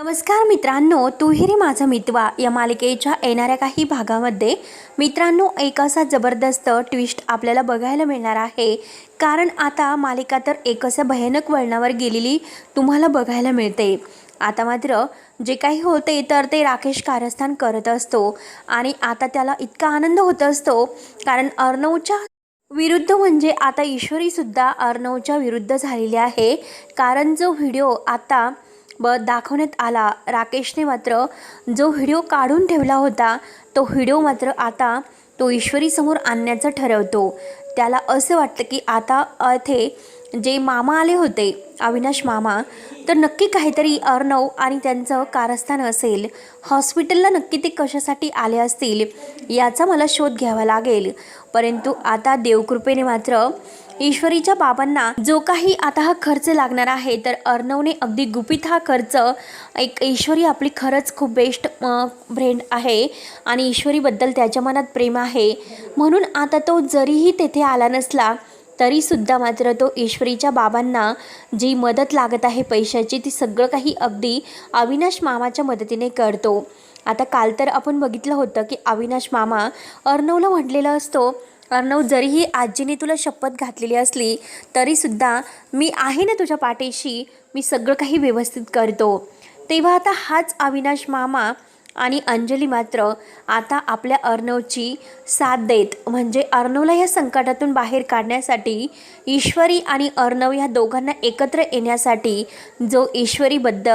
नमस्कार मित्रांनो तुहिरी माझा मितवा. या मालिकेच्या येणाऱ्या काही भागामध्ये मित्रांनो एक असा जबरदस्त ट्विस्ट आपल्याला बघायला मिळणार आहे. कारण आता मालिका तर एक असं भयानक वळणावर गेलेली तुम्हाला बघायला मिळते. आता मात्र जे काही होते तर ते राकेश कारस्थान करत असतो आणि आता त्याला इतका आनंद होत असतो. कारण अर्णवच्या विरुद्ध म्हणजे आता ईश्वरीसुद्धा अर्णवच्या विरुद्ध झालेली आहे. कारण जो व्हिडिओ आता ब दाखवण्यात आला. राकेशने मात्र जो व्हिडिओ काढून ठेवला होता तो व्हिडिओ मात्र आता तो ईश्वरीसमोर आणण्याचं ठरवतो. त्याला असं वाटतं की आता इथे जे मामा आले होते अविनाश मामा तर नक्की काहीतरी अर्णव आणि त्यांचं कारस्थान असेल. हॉस्पिटलला नक्की ते कशासाठी आले असतील याचा मला शोध घ्यावा लागेल. परंतु आता देवकृपेने मात्र ईश्वरीच्या बाबांना जो काही आता हा खर्च लागणार आहे तर अर्णवने अगदी गुपित हा खर्च एक ईश्वरी आपली खरंच खूप बेस्ट फ्रेंड आहे आणि ईश्वरीबद्दल त्याच्या मनात प्रेम आहे. म्हणून आता तो जरीही तेथे आला नसला तरीसुद्धा मात्र तो ईश्वरीच्या बाबांना जी मदत लागत आहे पैशाची ती सगळं काही अगदी अविनाश मामाच्या मदतीने करतो. आता काल तर आपण बघितलं होतं की अविनाश मामा अर्णवला म्हटलेलं असतो अर्णव जरीही आजीने तुला शपथ घातलेली असली तरीसुद्धा मी आहे ना तुझ्या पाठीशी. मी सगळं काही व्यवस्थित करतो. तेव्हा आता हाच अविनाश मामा आणि अंजली मात्र आता आपल्या अर्णवची साथ देत म्हणजे अर्णवला या संकटातून बाहेर काढण्यासाठी ईश्वरी आणि अर्णव ह्या दोघांना एकत्र येण्यासाठी जो ईश्वरीबद्ध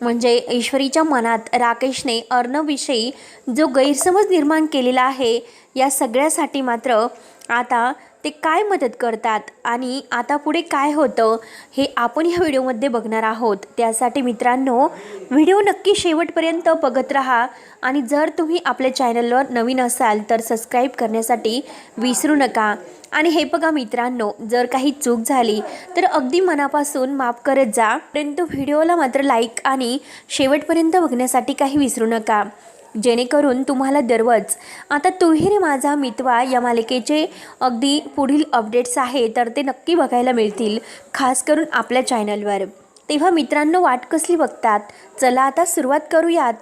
म्हणजे ईश्वरीच्या मनात राकेशने अर्णवविषयी जो गैरसमज निर्माण केलेला आहे या सगळ्यासाठी मात्र आता ते काय मदत करतात आणि आता पुढे काय होतं हे आपण ह्या व्हिडिओमध्ये बघणार आहोत. त्यासाठी मित्रांनो व्हिडिओ नक्की शेवटपर्यंत बघत राहा आणि जर तुम्ही आपल्या चॅनलवर नवीन असाल तर सबस्क्राईब करण्यासाठी विसरू नका. आणि हे बघा मित्रांनो जर काही चूक झाली तर अगदी मनापासून माफ करत जा. परंतु व्हिडिओला मात्र लाईक आणि शेवटपर्यंत बघण्यासाठी काही विसरू नका. जेणेकरून तुम्हाला दररोज आता तूही रे माझा मितवा या मालिकेचे अगदी पुढील अपडेट्स आहे तर ते नक्की बघायला मिळतील खास करून आपल्या चॅनलवर तेव्हा मित्रांनो वाट कसली बघतात? चला आता सुरुवात करूयात.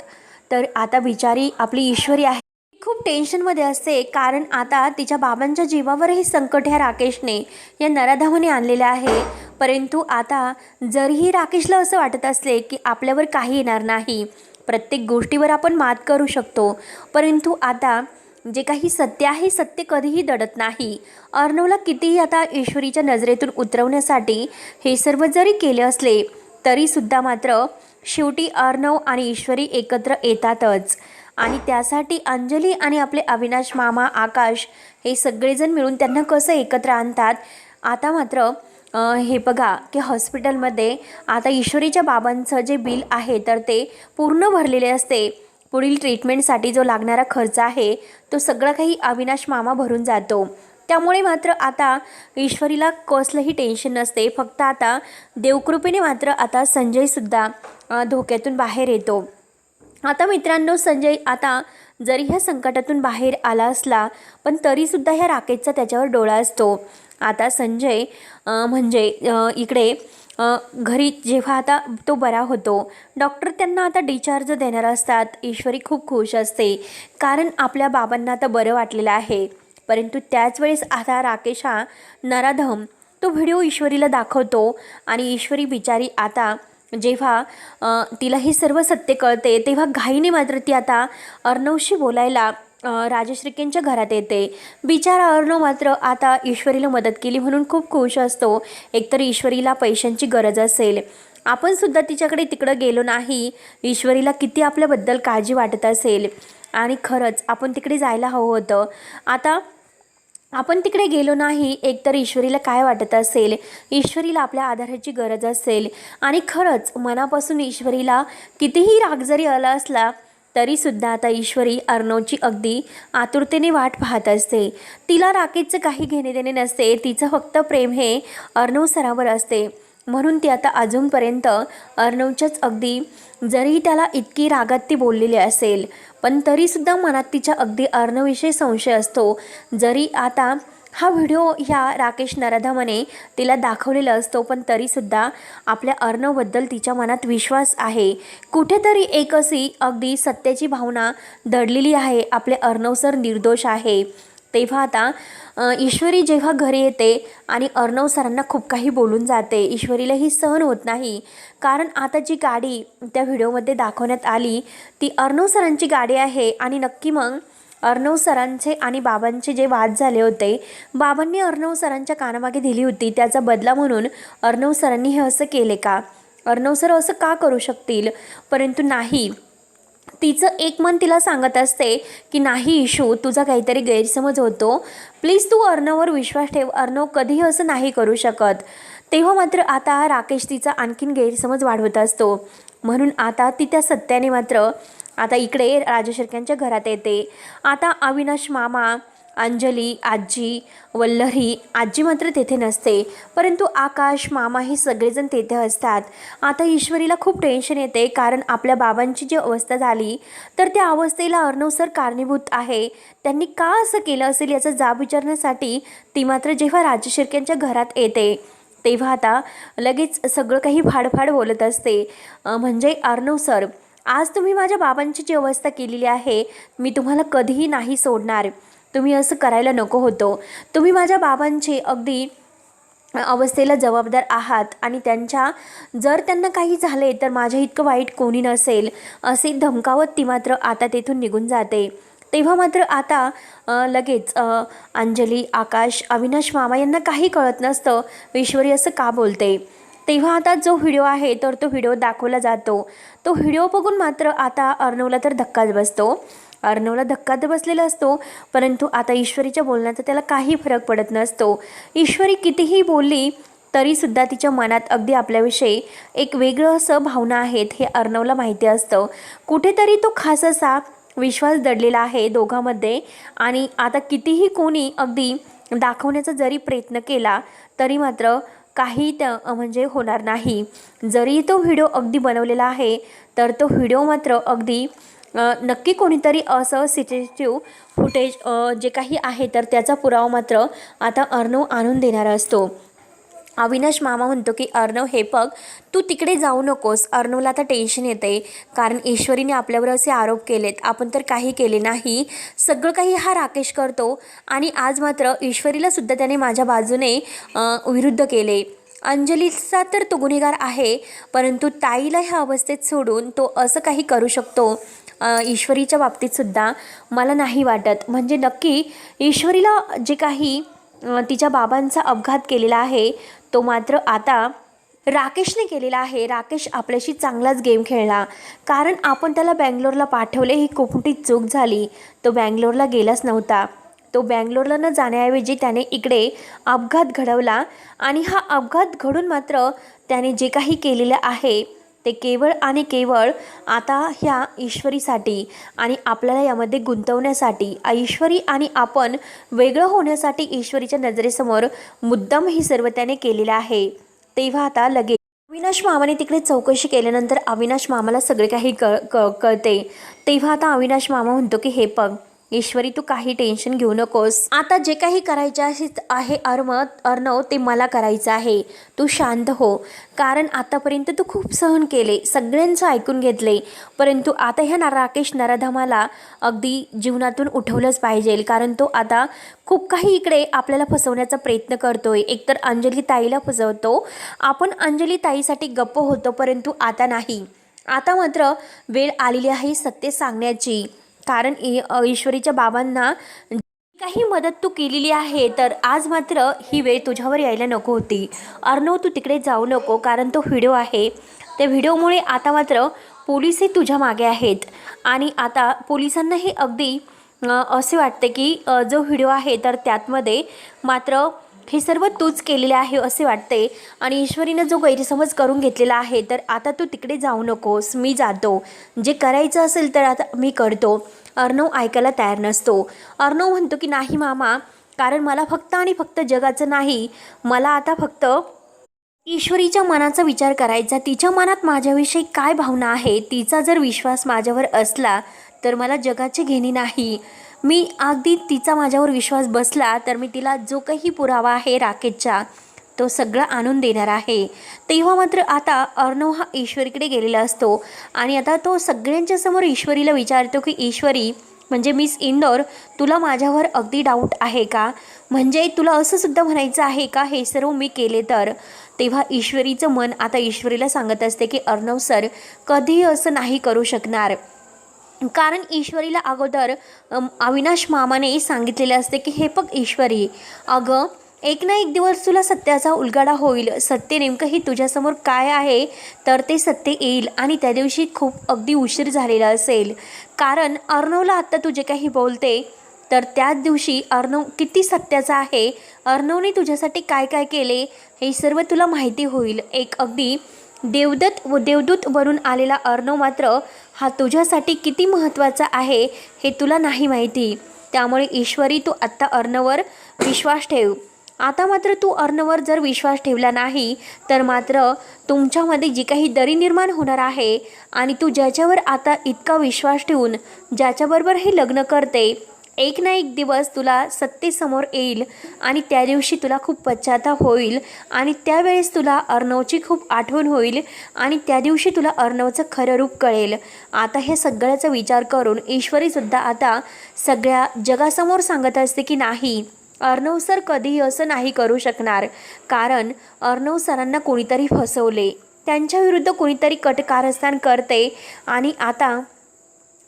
तर आता बिचारी आपली ईश्वरी आहे. खूप टेन्शनमध्ये असते कारण आता तिच्या बाबांच्या जीवावरही संकट ह्या राकेशने. या नराधावाने आणलेलं आहे. परंतु आता जरीही राकेशला असं वाटत असले की आपल्यावर काही येणार नाही. प्रत्येक गोष्टीवर आपण मात करू शकतो. परंतु आता जे काही सत्य आहे सत्य कधीही दडत नाही. अर्णवला कितीही आता ईश्वरीच्या नजरेतून उतरवण्यासाठी हे सर्व जरी केले असले तरीसुद्धा मात्र शेवटी अर्णव आणि ईश्वरी एकत्र येतातच. आणि त्यासाठी अंजली आणि आपले अविनाश मामा आकाश हे सगळेजण मिळून त्यांना कसं एकत्र आणतात आता मात्र हे बघा की हॉस्पिटलमध्ये आता ईश्वरीच्या बाबांचं जे बिल आहे तर ते पूर्ण भरलेले असते. पुढील ट्रीटमेंटसाठी जो लागणारा खर्च आहे तो सगळं काही अविनाश मामा भरून जातो. त्यामुळे मात्र आता ईश्वरीला कसलंही टेन्शन नसते. फक्त आता देवकृपेने मात्र आता संजयसुद्धा धोक्यातून बाहेर येतो. आता मित्रांनो संजय आता जरी ह्या संकटातून बाहेर आला असला पण तरीसुद्धा ह्या राकेशचा त्याच्यावर डोळा असतो. आता संजय म्हणजे इकडे घरी जेव्हा आता तो बरा होतो डॉक्टर त्यांना आता डिचार्ज देणार असतात. ईश्वरी खूप खुश असते. कारण आपल्या बाबांना आता बरं वाटलेलं आहे. परंतु त्याच वेळेस आता राकेश हा नराधम तो व्हिडिओ ईश्वरीला दाखवतो आणि ईश्वरी बिचारी आता जेव्हा तिला हे सर्व सत्य कळते तेव्हा घाईने मात्र ती आता अर्णवशी बोलायला राजश्रीकेंच्या घरात येते. बिचारा अर्णव मात्र आता ईश्वरीला मदत केली म्हणून खूप खुश असतो. एकतर ईश्वरीला पैशांची गरज असेल. आपण सुद्धा तिच्याकडे तिकडं गेलो नाही ईश्वरीला किती आपल्याबद्दल काळजी वाटत असेल. आणि खरंच आपण तिकडे जायला हवं होतं. आता आपण तिकडे गेलो नाही एकतर ईश्वरीला काय वाटत असेल? ईश्वरीला आपल्या आधाराची गरज असेल. आणि खरंच मनापासून ईश्वरीला कितीही राग जरी आला असला तरीसुद्धा आता ईश्वरी अर्णवची अगदी आतुरतेने वाट पाहत असते. तिला राकेशचं काही घेणे देणे नसते. तिचं फक्त प्रेम हे अर्णव सरावर असते. म्हणून ती आता अजूनपर्यंत अर्णवच्याच अगदी जरी त्याला इतकी रागात ती बोललेली असेल पण तरीसुद्धा मनात तिच्या अगदी अर्णवविषयी संशय असतो. जरी आता हा व्हिडिओ ह्या राकेश नराधमने तिला दाखवलेला असतो पण तरीसुद्धा आपल्या अर्णवबद्दल तिच्या मनात विश्वास आहे. कुठेतरी एक अशी अगदी सत्याची भावना दडलेली आहे आपले अर्णव सर निर्दोष आहे. तेव्हा आता ईश्वरी जेव्हा घरी येते आणि अर्णव सरांना खूप काही बोलून जाते ईश्वरीलाही सहन होत नाही. कारण आता जी गाडी त्या व्हिडिओमध्ये दाखवण्यात आली. ती अर्णव सरांची गाडी आहे आणि नक्की मग अर्णव सरांचे आणि बाबांचे जे वाद झाले होते बाबांनी अर्णव सरांच्या कानामागे दिली होती त्याचा बदला म्हणून अर्णव सरांनी हे असं केले का? अर्णव सर असं का करू शकतील? परंतु नाही. तिचं एक मन तिला सांगत असते की नाही इशू तुझा काहीतरी गैरसमज होतो. प्लीज तू अर्णववर विश्वास ठेव. अर्णव कधीही असं नाही करू शकत. तेव्हा मात्र आता राकेश तिचा आणखीन गैरसमज वाढवत असतो. म्हणून आता ती त्या सत्याने मात्र आता इकडे राजशर्क्यांच्या घरात येते. आता अविनाश मामा अंजली आजी वल्लरी आजी मात्र तेथे नसते. परंतु आकाश मामा हे सगळेजण तेथे असतात. आता ईश्वरीला खूप टेन्शन येते कारण आपल्या बाबांची जी अवस्था झाली तर त्या अवस्थेला अर्णव सर कारणीभूत आहे. त्यांनी का असं केलं असेल याचा जाब विचारण्यासाठी ती मात्र जेव्हा राजशिर्क्यांच्या घरात येते तेव्हा आता लगेच सगळं काही फाडफाड बोलत असते. म्हणजे अर्णव सर आज तुम्ही माझ्या बाबांची जी अवस्था केलेली आहे मी तुम्हाला कधीही नाही सोडणार. तुम्ही असं करायला नको होतं. तुम्ही माझ्या बाबांचे अगदी अवस्थेला जबाबदार आहात आणि त्यांच्या जर त्यांना काही झाले तर माझ्या इतकं वाईट कोणी नसेल असे धमकावत ती मात्र आता तेथून निघून जाते. तेव्हा मात्र आता लगेच अंजली आकाश अविनाश मामा यांना काही कळत नसतं ईश्वरी असं का बोलते? तेव्हा आता जो व्हिडिओ आहे तर तो व्हिडिओ दाखवला जातो. तो व्हिडिओ बघून मात्र आता अर्णवला तर धक्काच बसतो. अर्णवला धक्का तर बसलेला असतो परंतु आता ईश्वरीच्या बोलण्याचा त्याला काही फरक पडत नसतो. ईश्वरी कितीही बोलली तरीसुद्धा तिच्या मनात अगदी आपल्याविषयी एक वेगळं असं भावना आहेत हे अर्णवला माहिती असतं. कुठेतरी तो खास असा विश्वास दडलेला आहे दोघांमध्ये आणि आता कितीही कोणी अगदी दाखवण्याचा जरी प्रयत्न केला तरी मात्र काही त्या म्हणजे होणार नाही. जरी तो व्हिडिओ अगदी बनवलेला आहे तर तो व्हिडिओ मात्र अगदी नक्की कोणीतरी असं सिटेटिव्ह फुटेज जे काही आहे तर त्याचा पुरावा मात्र आता अर्णव आणून देणारा असतो. अविनाश मामा म्हणतो की अर्णव हे बघ तू तिकडे जाऊ नकोस. अर्णवला आता टेन्शन येते कारण ईश्वरीने आपल्यावर असे आरोप केलेत. आपण तर काही केले नाही. सगळं काही हा राकेश करतो. आणि आज मात्र ईश्वरीला सुद्धा त्याने माझ्या बाजूने विरुद्ध केले. अंजलीचा तर तो गुन्हेगार आहे. परंतु ताईला ह्या अवस्थेत सोडून तो असं काही करू शकतो ईश्वरीच्या बाबतीतसुद्धा मला नाही वाटत. म्हणजे नक्की ईश्वरीला जे काही तिच्या बाबांचा अपघात केलेला आहे तो मात्र आता राकेशने केलेला आहे. राकेश आपल्याशी चांगलाच गेम खेळला. कारण आपण त्याला बँगलोरला पाठवले ही खूप मोठी चूक झाली? तो बँगलोरला गेलाच नव्हता. तो बँगलोरला न जाण्याऐवजी त्याने इकडे अपघात घडवला आणि हा अपघात घडून मात्र त्याने जे काही केलेलं आहे ते केवळ आणि केवळ आता ह्या ईश्वरीसाठी आणि आपल्याला यामध्ये गुंतवण्यासाठी ईश्वरी आणि आपण वेगळं होण्यासाठी ईश्वरीच्या नजरेसमोर मुद्दाम ही सर्व त्याने केलेलं आहे. तेव्हा आता लगेच अविनाश मामाने तिकडे चौकशी केल्यानंतर अविनाश मामाला सगळे काही कळ क कळते. तेव्हा आता अविनाश मामा म्हणतो की हे पग ईश्वरी तू काही टेन्शन घेऊ नकोस. आता जे काही करायचे आहे अर्म अर्णव ते मला करायचं आहे. तू शांत हो. कारण आतापर्यंत तू खूप सहन केले. सगळ्यांचं ऐकून घेतले. परंतु आता ह्या ना राकेश नराधमाला अगदी जीवनातून उठवलंच पाहिजे. कारण तो आता खूप काही इकडे आपल्याला फसवण्याचा प्रयत्न करतोय. एकतर अंजली ताईला फसवतो. आपण अंजली ताईसाठी गप्प होतो परंतु आता नाही. आता मात्र वेळ आलेली आहे सत्य सांगण्याची. कारण इ- ईश्वरीच्या बाबांना जी काही मदत तू केलेली आहे तर आज मात्र ही वेळ तुझ्यावर यायला नको होती. अर्णव तू तिकडे जाऊ नको कारण तो व्हिडिओ आहे. त्या व्हिडिओमुळे आता मात्र पोलीसही तुझ्या मागे आहेत. आणि आता पोलिसांनाही अगदी असे वाटते की जो व्हिडिओ आहे तर त्यातमध्ये मात्र हे सर्व तूच केलेले आहे असे वाटते आणि ईश्वरीनं जो गैरसमज करून घेतलेला आहे तर आता तू तिकडे जाऊ नकोस. मी जातो. जे करायचं असेल तर आता मी करतो. अर्णव ऐकायला तयार नसतो. अर्णव म्हणतो की नाही मामा कारण मला फक्त आणि फक्त जगाचं नाही. मला आता फक्त ईश्वरीच्या मनाचा विचार करायचा. तिच्या मनात माझ्याविषयी काय भावना आहे? तिचा जर विश्वास माझ्यावर असला तर मला जगाची घेणी नाही. मी अगदी तिचा माझ्यावर विश्वास बसला तर मी तिला जो काही पुरावा आहे राकेशचा तो सगळा आणून देणार आहे. तेव्हा मात्र आता अर्णव हा ईश्वरीकडे गेलेला असतो आणि आता तो सगळ्यांच्या समोर ईश्वरीला विचारतो की ईश्वरी म्हणजे मिस इंदोर तुला माझ्यावर अगदी डाऊट आहे का? म्हणजे तुला असं सुद्धा म्हणायचं आहे का हे सर्व मी केले तर? तेव्हा ईश्वरीचं मन आता ईश्वरीला सांगत असते की अर्णव सर कधीही असं नाही करू शकणार. कारण ईश्वरीला अगोदर अविनाश मामाने सांगितलेले असते की हे बघ ईश्वरी अगं एक ना एक दिवस तुला सत्याचा उलगडा होईल. सत्य नेमकं ही तुझ्यासमोर काय आहे तर ते सत्य येईल आणि त्या दिवशी खूप अगदी उशीर झालेला असेल. कारण अर्णवला आत्ता तुझे काही बोलते तर त्याच दिवशी अर्णव किती सत्याचा आहे? अर्णवने तुझ्यासाठी काय काय केले? हे सर्व तुला माहिती होईल. एक अगदी देवदत्त व देवदूतवरून आलेला अर्णव मात्र हा तुझ्यासाठी किती महत्त्वाचा आहे हे तुला नाही माहिती. त्यामुळे ईश्वरी तू आत्ता अर्णवर विश्वास ठेव. आता मात्र तू अर्णवर जर विश्वास ठेवला नाही तर मात्र तुमच्यामध्ये जी काही दरी निर्माण होणार आहे आणि तू ज्याच्यावर आता इतका विश्वास ठेवून ज्याच्याबरोबर हे लग्न करते एक ना एक दिवस तुला सत्तेसमोर येईल आणि त्या दिवशी तुला खूप पश्चाताप होईल आणि त्यावेळेस तुला अर्णवची खूप आठवण होईल आणि त्या दिवशी तुला अर्णवचं खरं रूप कळेल. आता हे सगळ्याचा विचार करून ईश्वरीसुद्धा आता सगळ्या जगासमोर सांगत असते की नाही अर्णव सर कधीही असं नाही करू शकणार. कारण अर्णव सरांना कोणीतरी फसवले. त्यांच्या विरुद्ध कोणीतरी कट कारस्थान करते आणि आता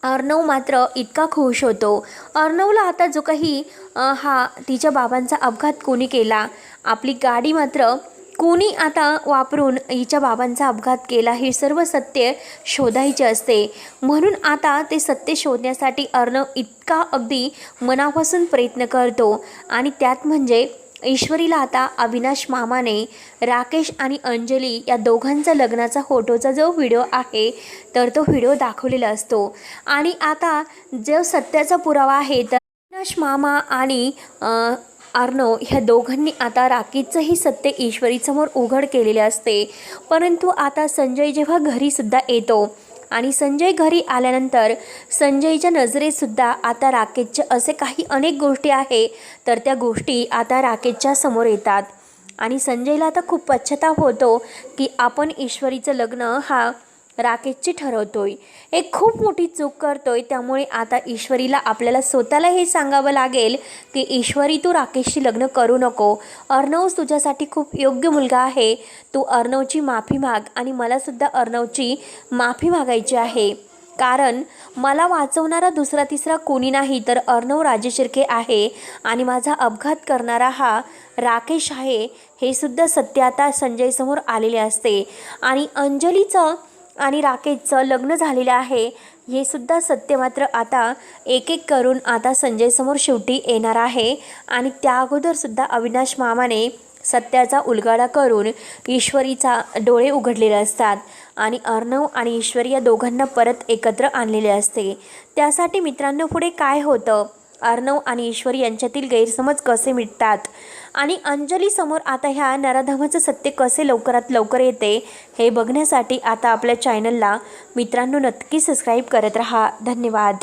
अर्णव मात्र इतका खुश होतो. अर्णवला आता जो काही हा तिच्या बाबांचा अपघात कोणी केला आपली गाडी मात्र कोणी आता वापरून हिच्या बाबांचा अपघात केला हे सर्व सत्य शोधायचे असते. म्हणून आता ते सत्य शोधण्यासाठी अर्णव इतका अगदी मनापासून प्रयत्न करतो. आणि त्यात म्हणजे ईश्वरीला आता अविनाश मामाने राकेश आणि अंजली या दोघांचा लग्नाचा फोटोचा जो व्हिडिओ आहे तर तो व्हिडिओ दाखवलेला असतो. आणि आता जो सत्याचा पुरावा आहे तर अविनाश मामा आणि अ, अर्णव ह्या दोघांनी आता राकेशचंही सत्य ईश्वरीसमोर उघड केलेले असते. परंतु आता संजय जेव्हा घरीसुद्धा येतो आणि संजय घरी आल्यानंतर संजयच्या नजरेतसुद्धा आता राकेशचे असे काही अनेक गोष्टी आहे तर त्या गोष्टी आता राकेशच्या समोर येतात. आणि संजयला आता खूप पश्चाताप होतो की आपण ईश्वरीचं लग्न हा राकेशची ठरवतोय. एक खूप मोठी चूक करतोय त्यामुळे आता ईश्वरीला आपल्याला स्वतःला हे सांगावं लागेल की ईश्वरी तू राकेशशी लग्न करू नको. अर्णव तुझ्यासाठी खूप योग्य मुलगा आहे. तू अर्णवची माफी माग आणि मलासुद्धा अर्णवची माफी मागायची आहे. कारण मला वाचवणारा दुसरा तिसरा कोणी नाही तर अर्णव राजेशिर्के आहे आणि माझा अपघात करणारा हा राकेश आहे हे सुद्धा सत्य आता संजयसमोर आलेले असते. आणि अंजलीचं आणि राकेशचं लग्न झालेलं आहे. हे सुद्धा सत्य मात्र आता एक एक करून आता संजयसमोर शेवटी येणार आहे. आणि त्या अगोदरसुद्धा अविनाश मामाने सत्याचा उलगाडा करून ईश्वरीचा डोळे उघडलेले असतात. आणि अर्णव आणि ईश्वरी या दोघांना परत एकत्र आणलेले असते. त्यासाठी मित्रांनो पुढे काय होतं? अर्णव आणि ईश्वरी यांच्यातील गैरसमज कसे मिटतात? आणि अंजलीसमोर आता ह्या नराधमाचं सत्य कसे लवकरात लवकर येते हे बघण्यासाठी आता आपल्या चॅनलला मित्रांनो नक्की सबस्क्राईब करत राहा. धन्यवाद.